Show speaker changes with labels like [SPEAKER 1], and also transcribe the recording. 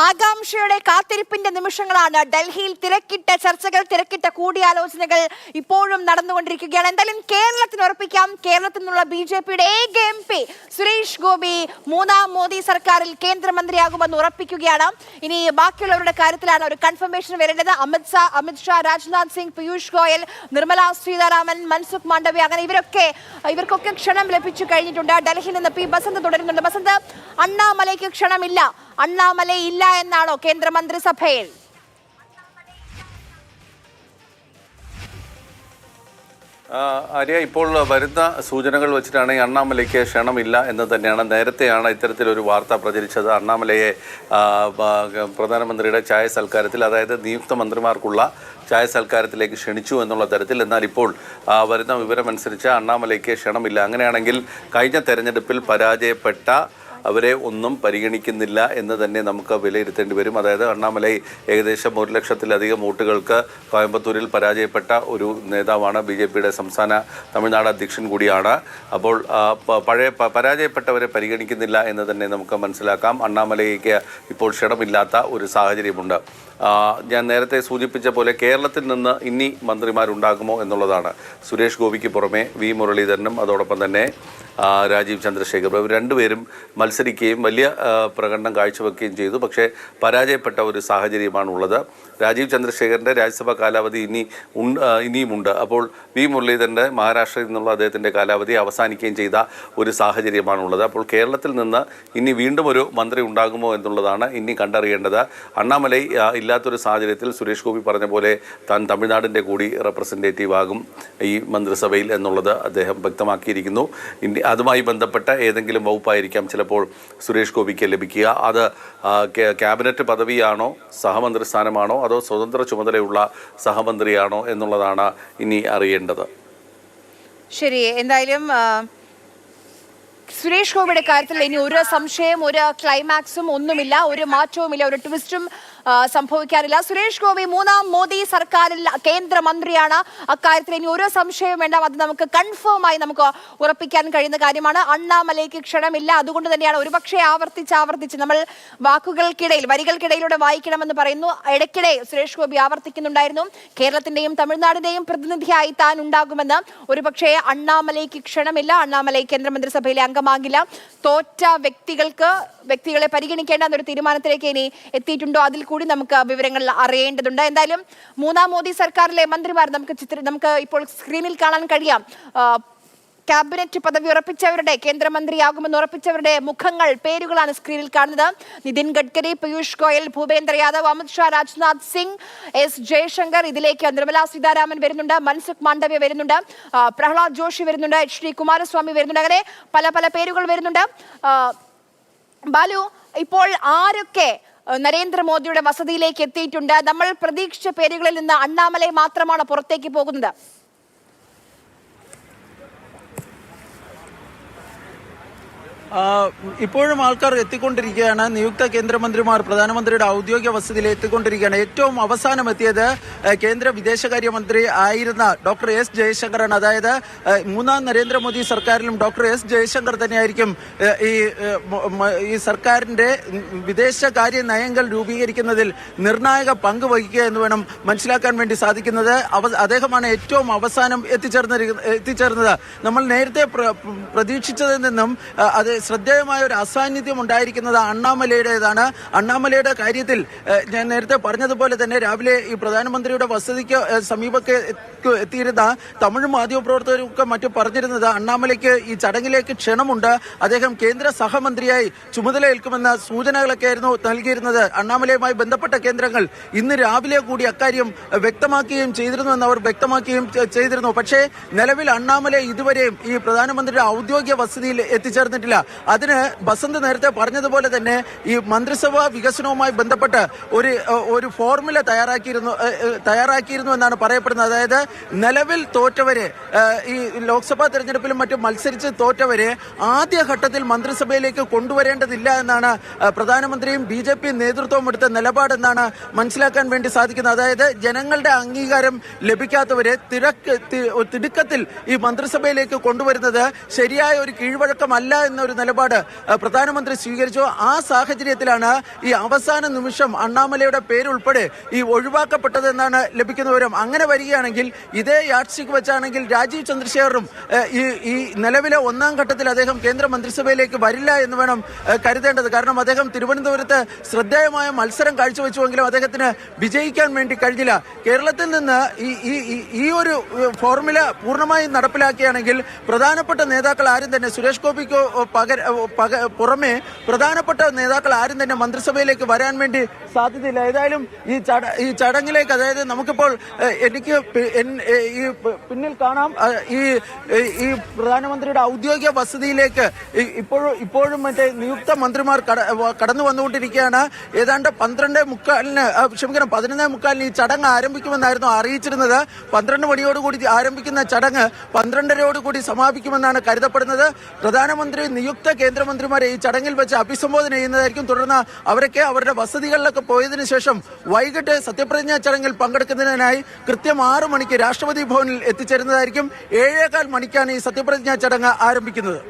[SPEAKER 1] ആകാംക്ഷയുടെ കാത്തിരിപ്പിന്റെ നിമിഷങ്ങളാണ് ഡൽഹിയിൽ തിരക്കിട്ട ചർച്ചകൾ തിരക്കിട്ട കൂടിയാലോചനകൾ ഇപ്പോഴും നടന്നുകൊണ്ടിരിക്കുകയാണ്. എന്തായാലും കേരളത്തിന് ഉറപ്പിക്കാം. കേരളത്തിൽ നിന്നുള്ള ബി ജെ പിയുടെ ഏക എം പി ഗോപി മൂന്നാം മോദി സർക്കാരിൽ കേന്ദ്രമന്ത്രിയാകുമെന്ന് ഉറപ്പിക്കുകയാണ്. ഇനി ബാക്കിയുള്ളവരുടെ കാര്യത്തിലാണ് ഒരു കൺഫർമേഷൻ വരേണ്ടത്. അമിത് ഷാ അമിത് ഷാ രാജ്നാഥ് സിംഗ് പീയൂഷ് ഗോയൽ നിർമ്മല സീതാരാമൻ മൻസുഖ് മാണ്ഡവ്യ അങ്ങനെ ഇവരൊക്കെ ഇവർക്കൊക്കെ ക്ഷണം ലഭിച്ചു കഴിഞ്ഞിട്ടുണ്ട്. ഡൽഹിയിൽ നിന്ന് പി ബസന്ത് തുടരുന്നുണ്ട്. ബസന്ത് അണ്ണാമലയ്ക്ക് ക്ഷണമില്ല. അണ്ണാമല ഇല്ല എന്നാണോ കേന്ദ്രമന്ത്രിസഭയിൽ?
[SPEAKER 2] ആര്യ ഇപ്പോൾ വരുന്ന സൂചനകൾ വെച്ചിട്ടാണ് അണ്ണാമലയ്ക്ക് ക്ഷണമില്ല എന്ന് തന്നെയാണ് നേരത്തെയാണ് ഇത്തരത്തിലൊരു വാർത്ത പ്രചരിച്ചത്. അണ്ണാമലയെ പ്രധാനമന്ത്രിയുടെ ചായ സൽക്കാരത്തിൽ അതായത് നിയുക്ത മന്ത്രിമാർക്കുള്ള ചായ സൽക്കാരത്തിലേക്ക് ക്ഷണിച്ചു എന്നുള്ള തരത്തിൽ. എന്നാൽ ഇപ്പോൾ വരുന്ന വിവരമനുസരിച്ച് അണ്ണാമലയ്ക്ക് ക്ഷണമില്ല. അങ്ങനെയാണെങ്കിൽ കഴിഞ്ഞ തെരഞ്ഞെടുപ്പിൽ പരാജയപ്പെട്ട അവരെ ഒന്നും പരിഗണിക്കുന്നില്ല എന്ന് തന്നെ നമുക്ക് വിലയിരുത്തേണ്ടി വരും. അതായത് അണ്ണാമലൈ ഏകദേശം ഒരു ലക്ഷത്തിലധികം വോട്ടുകൾക്ക് കോയമ്പത്തൂരിൽ പരാജയപ്പെട്ട ഒരു നേതാവാണ് ബി ജെ പിയുടെ സംസ്ഥാന തമിഴ്നാട് അധ്യക്ഷൻ കൂടിയാണ്. അപ്പോൾ പഴയ പരാജയപ്പെട്ടവരെ പരിഗണിക്കുന്നില്ല എന്ന് തന്നെ നമുക്ക് മനസ്സിലാക്കാം. അണ്ണാമലയ്ക്ക് ഇപ്പോൾ ക്ഷണമില്ലാത്ത ഒരു സാഹചര്യമുണ്ട്. ഞാൻ നേരത്തെ സൂചിപ്പിച്ച പോലെ കേരളത്തിൽ നിന്ന് ഇനി മന്ത്രിമാരുണ്ടാകുമോ എന്നുള്ളതാണ്. സുരേഷ് ഗോപിക്ക് പുറമെ വി മുരളീധരനും അതോടൊപ്പം തന്നെ രാജീവ് ചന്ദ്രശേഖർ ഇവർ രണ്ടുപേരും മത്സരിക്കുകയും വലിയ പ്രകടനം കാഴ്ചവെക്കുകയും ചെയ്തു. പക്ഷേ പരാജയപ്പെട്ട ഒരു സാഹചര്യമാണ് ഉള്ളത് രാജീവ് ചന്ദ്രശേഖരന്റെ രാജ്യസഭാ കാലാവധി ഇനി ഇനിയുമുണ്ട്. അപ്പോൾ വി മുരളീധരന്റെ മഹാരാഷ്ട്രയിൽ നിന്നുള്ള അദ്ദേഹത്തിന്റെ കാലാവധി അവസാനിക്കുകയും ചെയ്ത ഒരു സാഹചര്യമാണുള്ളത്. അപ്പോൾ കേരളത്തിൽ നിന്ന് ഇനി വീണ്ടും ഒരു മന്ത്രി ഉണ്ടാകുമോ എന്നുള്ളതാണ് ഇനി കണ്ടറിയേണ്ടത്. അണ്ണാമലൈ ആ, ഇല്ലാത്തൊരു സാഹചര്യത്തിൽ സുരേഷ് ഗോപി പറഞ്ഞ പോലെ താൻ തമിഴ്നാടിന്റെ കൂടി റെപ്രസെന്റേറ്റീവ് ആകും ഈ മന്ത്രിസഭയിൽ എന്നുള്ളത് അദ്ദേഹം വ്യക്തമാക്കിയിരിക്കുന്നു. ഇനി അതുമായി ബന്ധപ്പെട്ട ഏതെങ്കിലും വകുപ്പായിരിക്കാം ചിലപ്പോൾ സുരേഷ് ഗോപിക്ക് ലഭിക്കുക. അത് ക്യാബിനറ്റ് പദവിയാണോ സഹമന്ത്രി സ്ഥാനമാണോ അതോ സ്വതന്ത്ര ചുമതലയുള്ള സഹമന്ത്രിയാണോ എന്നുള്ളതാണ് ഇനി അറിയേണ്ടത്.
[SPEAKER 1] ശരി എന്തായാലും സുരേഷ് ഗോപിയുടെ കാര്യത്തിൽ ഇനി ഒരു സംശയം ഒരു ക്ലൈമാക്സും ഒന്നുമില്ല ഒരു മാറ്റവുമില്ല ഒരു ട്വിസ്റ്റും സംഭവിക്കാറില്ല. സുരേഷ് ഗോപി മൂന്നാം മോദി സർക്കാരിൽ കേന്ദ്രമന്ത്രിയാണ്. അക്കാര്യത്തിൽ ഇനി ഒരു സംശയവും വേണ്ട. അത് നമുക്ക് കൺഫേം ആയി നമുക്ക് ഉറപ്പിക്കാൻ കഴിയുന്ന കാര്യമാണ്. അണ്ണാമലയ്ക്ക് ക്ഷണമില്ല. അതുകൊണ്ട് തന്നെയാണ് ഒരുപക്ഷെ ആവർത്തിച്ച് ആവർത്തിച്ച് നമ്മൾ വാക്കുകൾക്കിടയിൽ വരികൾക്കിടയിലൂടെ വായിക്കണമെന്ന് പറയുന്നു. ഇടയ്ക്കിടെ സുരേഷ് ഗോപി ആവർത്തിക്കുന്നുണ്ടായിരുന്നു. കേരളത്തിന്റെയും തമിഴ്നാടിന്റെയും പ്രതിനിധിയായി താൻ ഉണ്ടാകുമെന്ന്. ഒരുപക്ഷെ അണ്ണാമലയ്ക്ക് ക്ഷണമില്ല. അണ്ണാമലൈ കേന്ദ്രമന്ത്രിസഭയിലെ അംഗമാകില്ല. തോറ്റ വ്യക്തികൾക്ക് വ്യക്തികളെ പരിഗണിക്കേണ്ട എന്നൊരു തീരുമാനത്തിലേക്ക് ഇനി എത്തിയിട്ടുണ്ടോ? അതിൽ കൂടി നമുക്ക് വിവരങ്ങൾ അറിയേണ്ടതുണ്ട്. എന്തായാലും മൂന്നാം മോദി സർക്കാരിലെ മന്ത്രിമാർ നമുക്ക് ചിത്ര നമുക്ക് ഇപ്പോൾ സ്ക്രീനിൽ കാണാൻ കഴിയാം. ക്യാബിനറ്റ് പദവി ഉറപ്പിച്ചവരുടെ കേന്ദ്രമന്ത്രിയാകുമെന്ന് ഉറപ്പിച്ചവരുടെ മുഖങ്ങൾ പേരുകളാണ് സ്ക്രീനിൽ കാണുന്നത്. നിതിൻ ഗഡ്കരി പീയൂഷ് ഗോയൽ ഭൂപേന്ദ്ര യാദവ് അമിത് ഷാ രാജ്നാഥ് സിംഗ് എസ് ജയശങ്കർ ഇതിലേക്ക് നിർമ്മല സീതാരാമൻ വരുന്നുണ്ട് മൻസുഖ് മാണ്ഡവ്യ വരുന്നുണ്ട് പ്രഹ്ലാദ് ജോഷി വരുന്നുണ്ട് എച്ച് ഡി കുമാരസ്വാമി വരുന്നുണ്ട്. അങ്ങനെ പല പല പേരുകൾ വരുന്നുണ്ട്. ബാലു ഇപ്പോൾ ആരൊക്കെ നരേന്ദ്രമോദിയുടെ വസതിയിലേക്ക് എത്തിയിട്ടുണ്ട്. നമ്മൾ പ്രതീക്ഷിച്ച പേരുകളിൽ നിന്ന് അണ്ണാമലൈ മാത്രമാണ് പുറത്തേക്ക് പോകുന്നത്.
[SPEAKER 3] ഇപ്പോഴും ആൾക്കാർ എത്തിക്കൊണ്ടിരിക്കുകയാണ്. നിയുക്ത കേന്ദ്രമന്ത്രിമാർ പ്രധാനമന്ത്രിയുടെ ഔദ്യോഗിക വസതിയിൽ എത്തിക്കൊണ്ടിരിക്കുകയാണ്. ഏറ്റവും അവസാനം എത്തിയത് കേന്ദ്ര വിദേശകാര്യമന്ത്രി ആയിരുന്ന ഡോക്ടർ എസ് ജയശങ്കറാണ്. അതായത് മൂന്നാം നരേന്ദ്രമോദി സർക്കാരിലും ഡോക്ടർ എസ് ജയശങ്കർ തന്നെയായിരിക്കും ഈ ഈ സർക്കാരിന്റെ വിദേശകാര്യ നയങ്ങൾ രൂപീകരിക്കുന്നതിൽ നിർണായക പങ്ക് വഹിക്കുക എന്ന് വേണം മനസ്സിലാക്കാൻ വേണ്ടി സാധിക്കുന്നത്. അദ്ദേഹമാണ് ഏറ്റവും അവസാനം എത്തിച്ചേർന്നിരിക്കുന്നത് എത്തിച്ചേർന്നത്. നമ്മൾ നേരത്തെ പ്ര- പ്രതീക്ഷിച്ചതിൽ നിന്നും അത് ശ്രദ്ധേയമായ ഒരു അസാന്നിധ്യം ഉണ്ടായിരിക്കുന്നത് അണ്ണാമലയുടേതാണ്. അണ്ണാമലയുടെ കാര്യത്തിൽ ഞാൻ നേരത്തെ പറഞ്ഞതുപോലെ തന്നെ രാവിലെ ഈ പ്രധാനമന്ത്രിയുടെ വസതിക്ക് സമീപത്തെ എത്തിയിരുന്ന തമിഴ് മാധ്യമപ്രവർത്തകരൊക്കെ മറ്റു പറഞ്ഞിരുന്നത് അണ്ണാമലയ്ക്ക് ഈ ചടങ്ങിലേക്ക് ക്ഷണമുണ്ട്. അദ്ദേഹം കേന്ദ്ര സഹമന്ത്രിയായി ചുമതലയേൽക്കുമെന്ന സൂചനകളൊക്കെ ആയിരുന്നു നൽകിയിരുന്നത്. അണ്ണാമലയുമായി ബന്ധപ്പെട്ട കേന്ദ്രങ്ങൾ ഇന്ന് രാവിലെ കൂടി അക്കാര്യം വ്യക്തമാക്കുകയും ചെയ്തിരുന്നു എന്ന് അവർ വ്യക്തമാക്കുകയും ചെയ്തിരുന്നു. പക്ഷേ നിലവിൽ അണ്ണാമല ഇതുവരെയും ഈ പ്രധാനമന്ത്രിയുടെ ഔദ്യോഗിക വസതിയിൽ എത്തിച്ചേർന്നിട്ടില്ല. അതിന് ബസന്ത് നേരത്തെ പറഞ്ഞതുപോലെ തന്നെ ഈ മന്ത്രിസഭാ വികസനവുമായി ബന്ധപ്പെട്ട് ഒരു ഒരു ഫോർമുല തയ്യാറാക്കിയിരുന്നു തയ്യാറാക്കിയിരുന്നു എന്നാണ് പറയപ്പെടുന്നത്. അതായത് നിലവിൽ തോറ്റവരെ ഈ ലോക്സഭാ തെരഞ്ഞെടുപ്പിലും മറ്റും മത്സരിച്ച് തോറ്റവരെ ആദ്യഘട്ടത്തിൽ മന്ത്രിസഭയിലേക്ക് കൊണ്ടുവരേണ്ടതില്ല എന്നാണ് പ്രധാനമന്ത്രിയും ബി ജെ പി നേതൃത്വവും എടുത്ത നിലപാടെന്നാണ് മനസ്സിലാക്കാൻ വേണ്ടി സാധിക്കുന്നത്. അതായത് ജനങ്ങളുടെ അംഗീകാരം ലഭിക്കാത്തവരെ തിരക്ക് തിടുക്കത്തിൽ ഈ മന്ത്രിസഭയിലേക്ക് കൊണ്ടുവരുന്നത് ശരിയായ ഒരു കീഴ്വഴക്കമല്ല എന്നൊരു നിലപാട് പ്രധാനമന്ത്രി സ്വീകരിച്ചു. ആ സാഹചര്യത്തിലാണ് ഈ അവസാന നിമിഷം അണ്ണാമലയുടെ പേരുൾപ്പെടെ ഈ ഒഴിവാക്കപ്പെട്ടതെന്നാണ് ലഭിക്കുന്ന വിവരം. അങ്ങനെ വരികയാണെങ്കിൽ ഇതേ യാഡ്സിക്ക് വെച്ചാണെങ്കിൽ രാജീവ് ചന്ദ്രശേഖറും ഈ ഈ നിലവിലെ ഒന്നാം ഘട്ടത്തിൽ അദ്ദേഹം കേന്ദ്ര മന്ത്രിസഭയിലേക്ക് വരില്ല എന്ന് വേണം കരുതേണ്ടത്. കാരണം അദ്ദേഹം തിരുവനന്തപുരത്ത് ശ്രദ്ധേയമായ മത്സരം കാഴ്ചവെച്ചുവെങ്കിലും അദ്ദേഹത്തിന് വിജയിക്കാൻ വേണ്ടി കഴിഞ്ഞില്ല. കേരളത്തിൽ നിന്ന് ഈ ഈ ഈ- ഒരു ഫോർമുല പൂർണമായും നടപ്പിലാക്കുകയാണെങ്കിൽ പ്രധാനപ്പെട്ട നേതാക്കൾ ആരും തന്നെ സുരേഷ് ഗോപിക്ക് പകര പക പുറമെ പ്രധാനപ്പെട്ട നേതാക്കൾ ആരും തന്നെ മന്ത്രിസഭയിലേക്ക് വരാൻ വേണ്ടി സാധ്യതയില്ല. ഏതായാലും ഈ ചട ഈ ചടങ്ങിലേക്ക് അതായത് നമുക്കിപ്പോൾ എനിക്ക് ഈ പിന്നിൽ കാണാം ഈ ഈ- പ്രധാനമന്ത്രിയുടെ ഔദ്യോഗിക വസതിയിലേക്ക് ഇപ്പോഴും ഇപ്പോഴും മറ്റേ നിയുക്ത മന്ത്രിമാർ കടന്നു വന്നുകൊണ്ടിരിക്കുകയാണ്. ഏതാണ്ട് പന്ത്രണ്ട് മുക്കാലിന് ക്ഷമിക്കണം പതിനൊന്നേ മുക്കാലിന് ഈ ചടങ്ങ് ആരംഭിക്കുമെന്നായിരുന്നു അറിയിച്ചിരുന്നത്. പന്ത്രണ്ട് മണിയോടുകൂടി ആരംഭിക്കുന്ന ചടങ്ങ് പന്ത്രണ്ടരയോടുകൂടി സമാപിക്കുമെന്നാണ് കരുതപ്പെടുന്നത്. പ്രധാനമന്ത്രി നിയുക്ത കേന്ദ്രമന്ത്രിമാരെ ഈ ചടങ്ങിൽ വെച്ച് അഭിസംബോധന ചെയ്യുന്നതായിരിക്കും. തുടർന്ന് അവരൊക്കെ അവരുടെ വസതികളിലൊക്കെ പോയതിനു ശേഷം വൈകിട്ട് സത്യപ്രതിജ്ഞാ ചടങ്ങിൽ പങ്കെടുക്കുന്നതിനായി കൃത്യം ആറു മണിക്ക് രാഷ്ട്രപതി ഭവനിൽ എത്തിച്ചേരുന്നതായിരിക്കും ഏഴേകാൽ മണിക്കാണ് ഈ സത്യപ്രതിജ്ഞാ ചടങ്ങ് ആരംഭിക്കുന്നത്.